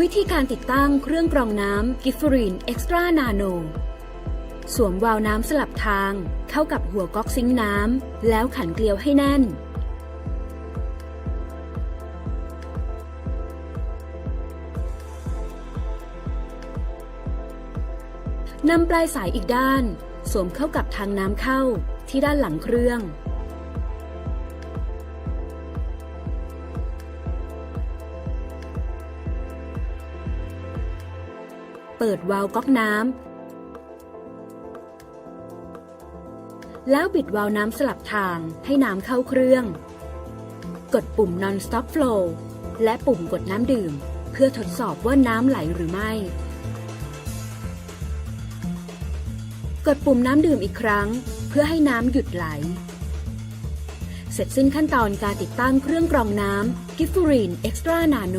วิธีการติดตั้งเครื่องกรองน้ำกิฟฟรีนเอ็กซ์ตร้านาโนสวมวาล์วน้ำสลับทาง เข้ากับหัวก๊อกซิงน้ำ แล้วขันเกลียวให้แน่น นำปลายสายอีกด้าน สวมเข้ากับทางน้ำเข้าที่ด้านหลังเครื่อง เปิดวาล์วก๊อกน้ำ แล้วบิดวาล์วน้ำสลับทางให้น้ำเข้าเครื่อง กดปุ่ม non stop flow และปุ่มกดน้ำดื่ม เพื่อทดสอบว่าน้ำไหลหรือไม่ กดปุ่มน้ำดื่มอีกครั้ง เพื่อให้น้ำหยุดไหล เสร็จสิ้นขั้นตอนการติดตั้งเครื่องกรองน้ำกิฟฟูรีนเอ็กซ์ตร้านาโน